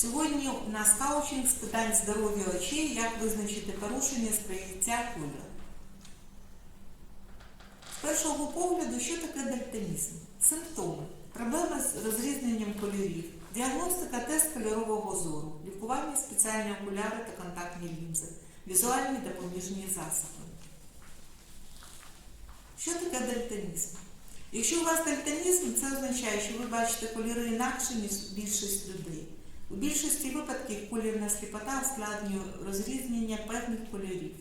Сьогодні у нас каучинг з питань здоров'я очей, як визначити порушення сприйняття кольору. З першого погляду, що таке дальтонізм? Симптоми, проблеми з розрізненням кольорів, діагностика тест кольорового зору, лікування спеціальні окуляри та контактні лінзи, візуальні допоміжні засоби. Що таке дальтонізм? Якщо у вас дальтонізм, це означає, що ви бачите кольори інакше, ніж більшість людей. У більшості випадків колірна сліпота ускладнює розрізнення певних кольорів.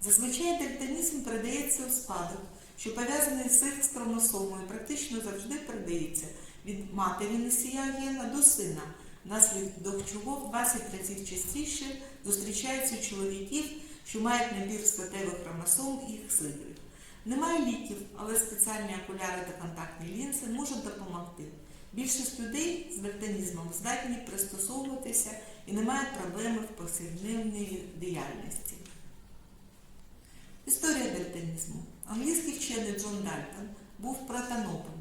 Зазвичай дальтонізм передається у спадок, що пов'язаний з секс хромосомою, практично завжди передається від матері носія гена до сина, внаслідок чого в 20 разів частіше зустрічаються чоловіків, що мають набір статевих хромосом і іксидрів. Немає ліків, але спеціальні окуляри та контактні лінзи можуть допомогти. Більшість людей з дальтонізмом здатні пристосовуватися і не мають проблеми в повсякденній діяльності. Історія дальтонізму. Англійський вчений Джон Дальтон був протонопом.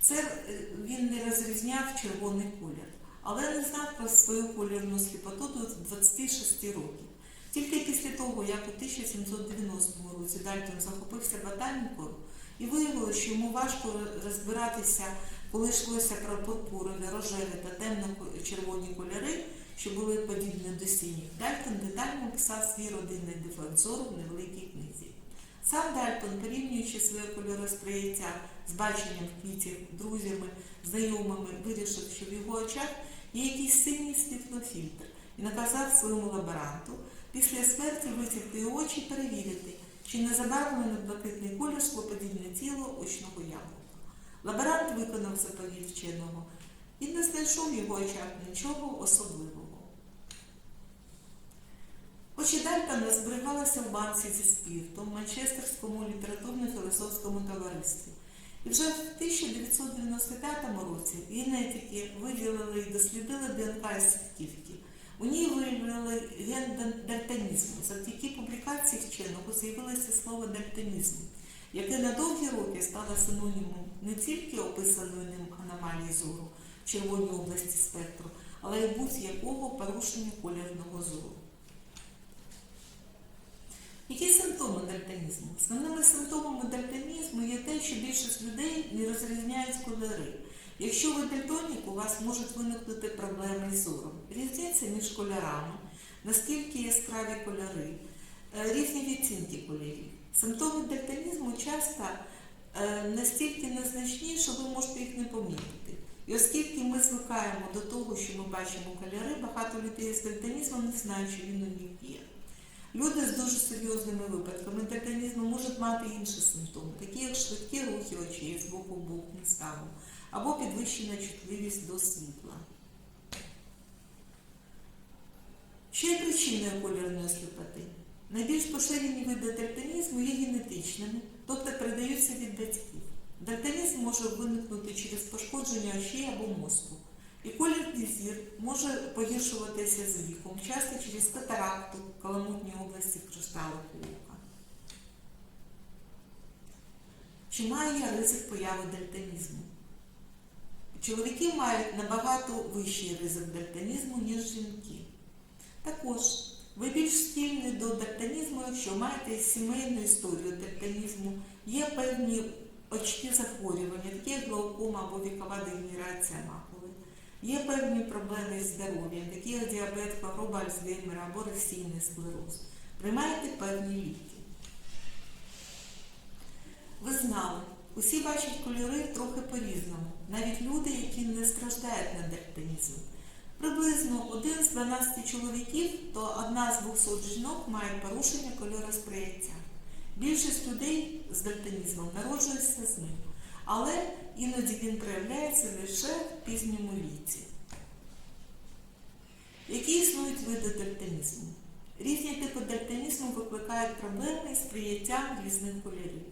Це е, він не розрізняв червоний колір, але не знав про свою колірну сліпоту до 26 років. Тільки після того, як у 1790 році Дальтон захопився ботанікою і виявилося, що йому важко розбиратися, коли йшлося про пурпурові, рожеві та темно-червоні кольори, що були подібні до синіх, Дальтон детально описав свій родинний дефект в невеликій книзі. Сам Дальтон, порівнюючи своє кольоросприйняття з баченням квітів, друзями, знайомими, вирішив, що в його очах є якийсь синій світлофільтр і наказав своєму лаборанту після смерті витягти очі перевірити, чи не забарвлено блакитний колір склоподібне тіло очного яблука. Лаборант виконав заповідь вченого і не знайшов в його очах нічого особливого. Очі Дальтона зберігалися в банці зі спіртом в Манчестерському літературно-філософському товаристві. І вже в 1995 році генетики виділили і дослідили ДНК із сітківки. У ній виявили ген дальтонізму. Завдяки публікації вченого з'явилося слово дальтонізм, яке на довгі роки стало синонімом не тільки описаної ним аномалії зору в червоній області спектру, але й будь-якого порушення колірного зору. Які симптоми дальтонізму? Основними симптомами дальтонізму є те, що більшість людей не розрізняють кольори. Якщо ви дальтонік, у вас можуть виникнути проблеми з зором. Різниця між кольорами, наскільки яскраві кольори, е, різні відцінки кольорів. Симптоми дальтонізму часто е, настільки незначні, що ви можете їх не помітити. І оскільки ми звикаємо до того, що ми бачимо кольори, багато людей з дальтонізмом не знають, що він у них є. Люди з дуже серйозними випадками дальтонізму можуть мати інші симптоми, такі як швидкі рухи очей з боку в бок ставу, або підвищена чутливість до світла. Є причиною кольорної сліпоти? Найбільш поширені види дальтонізму є генетичними, тобто передаються від батьків. Дальтонізм може виникнути через пошкодження очей або мозку. І колірний зір може погіршуватися з віком, часто через катаракту, каламутні області кришталу ока. Чи має я ризик появи дальтонізму? Чоловіки мають набагато вищий ризик дальтонізму, ніж жінки. Також ви більш схильні до дальтонізму, якщо маєте сімейну історію дальтонізму, є певні очні захворювання, такі як глаукома або вікова дегенерація макули. Є певні проблеми з здоров'ям, такі як діабет, хвороба Альцгеймера або рефсійний склероз. Приймайте певні ліки. Ви знали, усі бачать кольори трохи по-різному, навіть люди, які не страждають на дальтонізм. Приблизно один з 12 чоловіків, то одна з 200 жінок мають порушення кольоросприйняття. Більшість людей з дальтонізмом народжується з ним, але іноді він проявляється лише в пізньому віці. Які існують види дальтонізму? Різні типи дальтонізму викликають проблеми з прийняттям різних кольорів.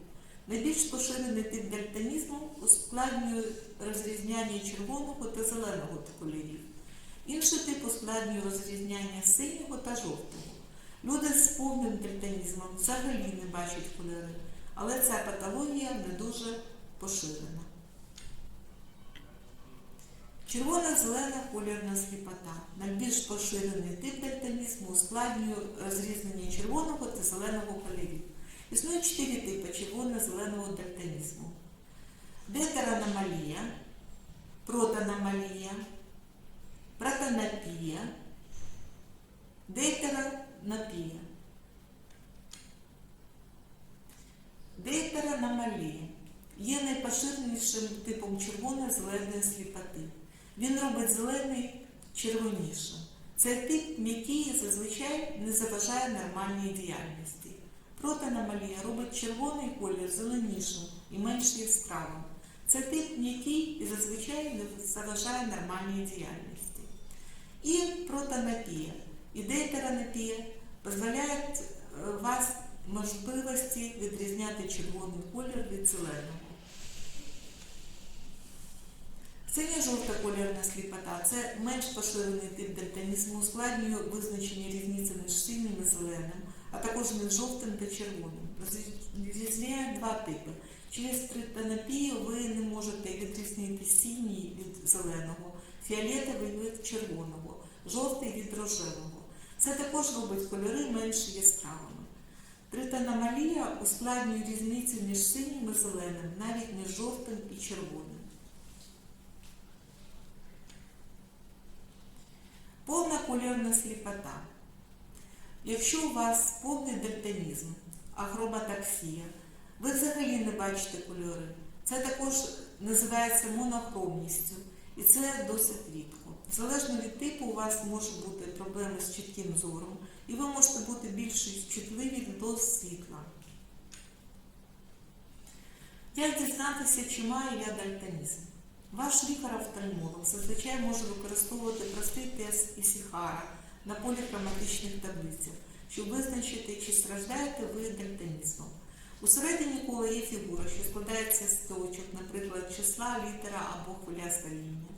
Найбільш поширений тип дальтонізму ускладнює розрізняння червоного та зеленого кольорів. Інший тип ускладнює розрізняння синього та жовтого. Люди з повним дальтонізмом взагалі не бачать кольори, але ця патологія не дуже поширена. Червона-зелена кольорна сліпота. Найбільш поширений тип дальтонізму ускладнює розрізнення червоного та зеленого кольорів. Існує чотири типи червоно-зеленого дальтонізму. Детераномалія, протаномалія, протонопія, дейтеранопія. Дейтераномалія є найпоширенішим типом червоно-зеленої сліпоти. Він робить зелений червонішим. Цей тип м'який зазвичай не заважає нормальній діяльності. Протаномалія робить червоний колір зеленішим і менш яскравим. Це тип м'який і зазвичай не заважає нормальній діяльності. І протонопія і дейтеранопія дозволяють е, вас можливості відрізняти червоний колір від зеленого. Синя-жовта кольорна сліпота це менш поширений тип дальтонізму, ускладнює визначення різниці між синім і зеленим, а також між жовтим та червоним. Розрізняють два типи. Через тритонопію ви не можете відрізнити синій від зеленого, фіолетовий від червоного, жовтий від рожевого. Це також робить кольори менш яскравими. Тритономалія ускладнює різницю між синім і зеленим, навіть між жовтим і червоним. Повна кольорна сліпота. Якщо у вас повний дальтонізм, ахроmatаксія, ви взагалі не бачите кольори. Це також називається монохромністю, і це досить рідко. Залежно від типу, у вас може бути проблеми з чітким зором, і ви можете бути більш чутливі до світла. Як дізнатися, чи маю я дальтонізм? Ваш лікар-офтальмолог зазвичай може використовувати простий тест Ісіхара на поліхроматичних таблицях, щоб визначити, чи страждаєте ви дальтонізмом. Усередині кола є фігура, що складається з точок, наприклад, числа, літера або хвиляста лінія.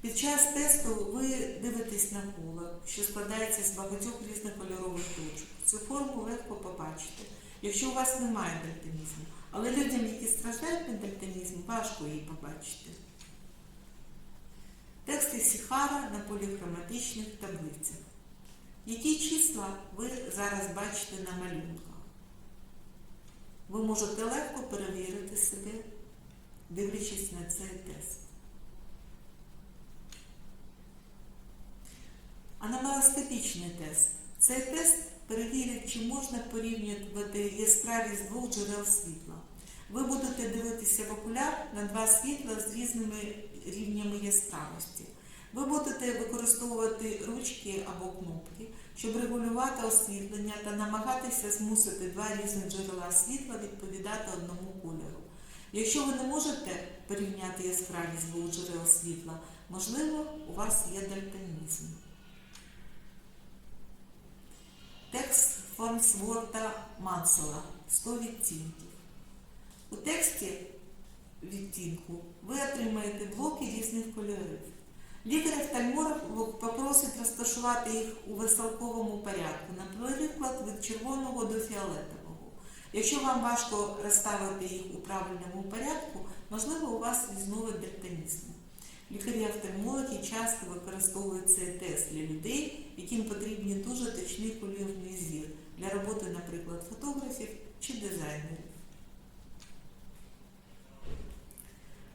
Під час тесту ви дивитесь на коло, що складається з багатьох різних кольорових точок. Цю форму легко побачити, якщо у вас немає дальтонізму. Але людям, які страждають від дальтонізму, важко її побачити. Тексти Сіхара на поліхроматичних таблицях. Які числа ви зараз бачите на малюнках? Ви можете легко перевірити себе, дивлячись на цей тест. Аномалоскопічний тест. Цей тест перевірить, чи можна порівнювати яскравість двох джерел світла. Ви будете дивитися в окуляр на два світла з різними рівнями яскравості. Ви будете використовувати ручки або кнопки, щоб регулювати освітлення та намагатися змусити два різних джерела світла відповідати одному кольору. Якщо ви не можете порівняти яскравість двох джерел світла, можливо, у вас є дальтонізм. Текст Фонсворта Мансела 100 відтінків. У тексті відтінку ви отримаєте блоки різних кольорів. Лікар-офтальмолог попросить розташувати їх у веселковому порядку, наприклад, від червоного до фіолетового. Якщо вам важко розставити їх у правильному порядку, можливо, у вас різновид дальтонізму. Лікарі-офтальмологи часто використовують цей тест для людей, яким потрібні дуже точний кольорний зір для роботи, наприклад, фотографів чи дизайнерів.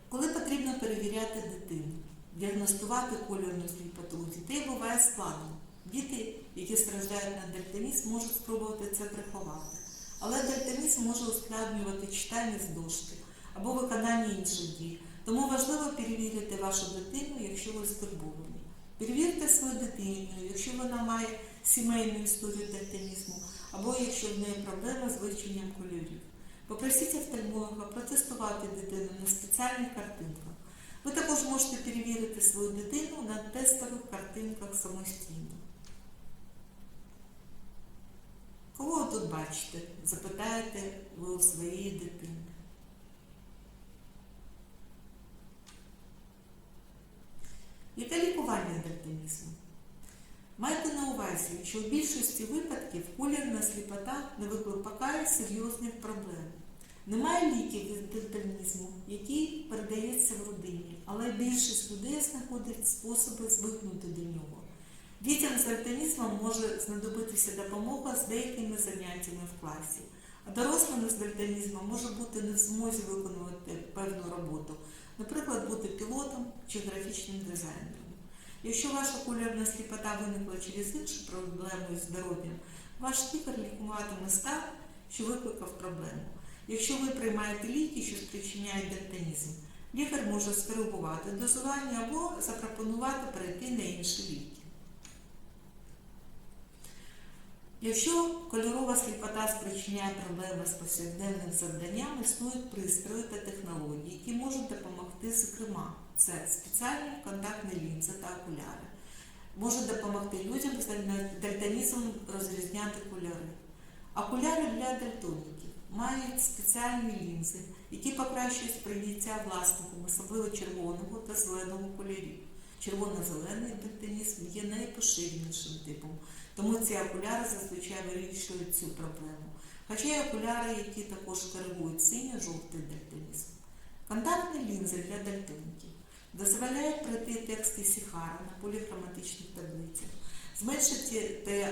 Коли потрібно перевіряти дитину, діагностувати кольорну сліпоту, у дітей буває складно. Діти, які страждають на дальтонізм, можуть спробувати це приховати. Але дальтонізм може ускладнювати читання з дошки або виконання інших дій. Тому важливо перевірити вашу дитину, якщо ви стурбовані. Перевірте свою дитину, якщо вона має сімейну історію дальтонізму, або якщо в неї проблеми з вивченням кольорів. Попросіть офтальмолога протестувати дитину на спеціальних картинках. Ви також можете перевірити свою дитину на тестових картинках самостійно. Кого ви тут бачите? Запитаєте ви у своєї дитини. Яке лікування дальтонізму? Майте на увазі, що в більшості випадків колірна сліпота не викликає серйозних проблем. Немає ліків від дальтонізму, які передаються в родині, але більшість людей знаходить способи звикнути до нього. Дітям з дальтонізмом може знадобитися допомога з деякими заняттями в класі, а дорослим з дальтонізмом може бути не в змозі виконувати певну роботу, наприклад, бути пілотом чи графічним дизайнером. Якщо ваша кулярна сліпота виникла через іншу проблему із здоров'ям, ваш лікар лікуватиме стан, що викликав проблему. Якщо ви приймаєте ліки, що спричиняють дальтонізм, лікар може скоригувати дозування або запропонувати перейти на інші ліки. Якщо кольорова сліпота спричиняє проблеми з повсякденним завданням, існують пристрої та технології, які можуть допомогти, зокрема, це спеціальні контактні лінзи та окуляри. Можуть допомогти людям з дальтонізмом розрізняти кольори. Окуляри для дальтоніків мають спеціальні лінзи, які покращують сприйняття власником, особливо червоного та зеленого кольорів. Червоно-зелений дальтонізм є найпоширенішим типом, тому ці окуляри зазвичай вирішують цю проблему. Хоча є окуляри, які також коригують синьо-жовтий дальтонізм. Контактні лінзи для дальтоніків дозволяють пройти тексти Сіхара на поліхроматичних таблицях, зменшити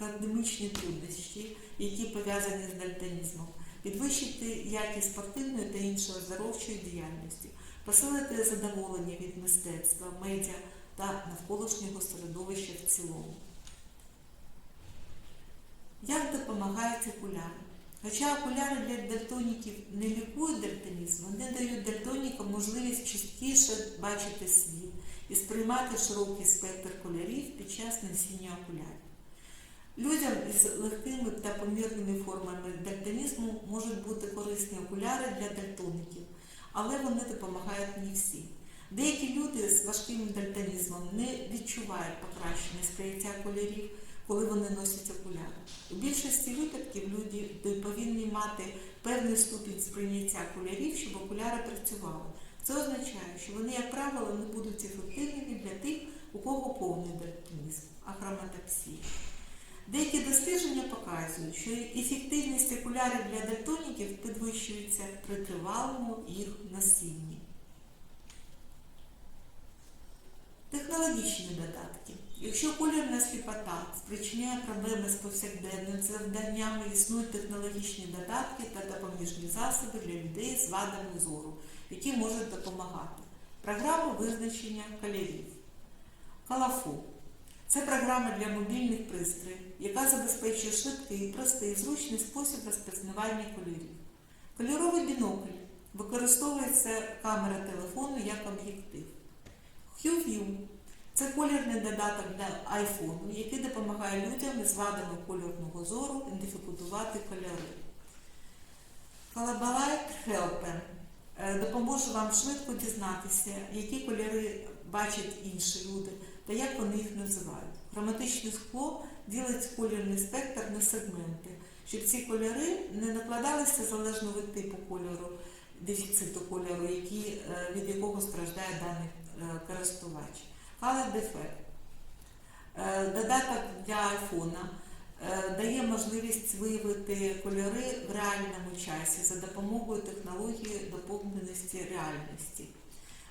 академічні труднощі, які пов'язані з дальтонізмом, підвищити якість спортивної та іншої оздоровчої діяльності, посилити задоволення від мистецтва, медіа та навколишнього середовища в цілому. Як допомагають окуляри? Хоча окуляри для дальтоніків не лікують дальтонізм, вони дають дальтонікам можливість частіше бачити світ і сприймати широкий спектр кольорів під час носіння окулярів. Людям із легкими та помірними формами дальтонізму можуть бути корисні окуляри для дальтоників, але вони допомагають не всім. Деякі люди з важким дальтонізмом не відчувають покращення сприйняття кольорів, коли вони носять окуляри. У більшості випадків люди повинні мати певний ступінь сприйняття кольорів, щоб окуляри працювали. Це означає, що вони, як правило, не будуть ефективними для тих, у кого повний дальтонізм, ахроматопсія. Деякі дослідження показують, що ефективність окулярів для дальтоніків підвищується при тривалому їх носінні. Технологічні додатки. Якщо кольорна сліпота спричиняє проблеми з повсякденним завданнями, існують технологічні додатки та допоміжні засоби для людей з вадами зору, які можуть допомагати. Програма визначення кольорів. Калафу. Це програма для мобільних пристроїв, яка забезпечує швидкий, простий, зручний спосіб розпізнавання кольорів. Кольоровий бінокль використовується камера телефону як об'єктив. HuView – це колірний додаток для iPhone, який допомагає людям із вадами кольорного зору ідентифікувати кольори. Collaborate Helper е, допоможе вам швидко дізнатися, які кольори бачать інші люди та як вони їх називають. Хроматичне скло ділить колірний спектр на сегменти, щоб ці кольори не накладалися залежно від типу кольору, дефіциту кольору, який, е, від якого страждає даний е, користувач. Color Defect. Е, Додаток для айфона дає можливість виявити кольори в реальному часі за допомогою технології доповненості реальності.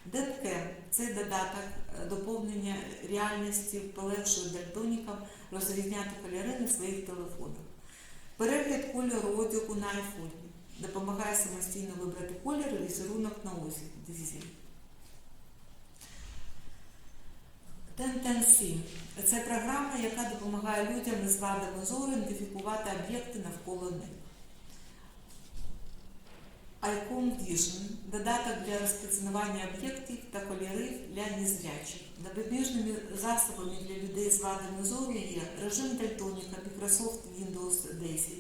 Деткен це додаток доповнення реальності полегшує дальтонікам розрізняти кольори на своїх телефонах. Перегляд кольору одягу на айфоні допомагає самостійно вибрати колір і візерунок на одязі. Тентенсі це програма, яка допомагає людям із вадами зору ідентифікувати об'єкти навколо них. Icon Vision – додаток для розпізнавання об'єктів та кольорів для незрячих. Допоміжними засобами для людей з вадами зору є режим дальтоніка Microsoft Windows 10.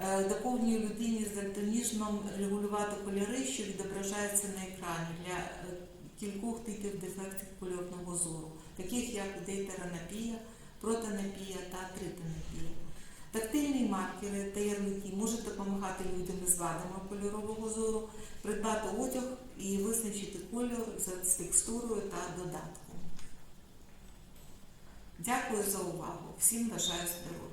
Е, Доповнює людині з дальтонізмом регулювати кольори, що відображаються на екрані для е, кількох типів дефектів кольорного зору, таких як дейтеранопія, протонопія та тритонопія. Тактильні маркери та ярлики можуть допомагати людям із вадами кольорового зору придбати одяг і визначити кольор з текстурою та додатком. Дякую за увагу. Всім бажаю здоров'я!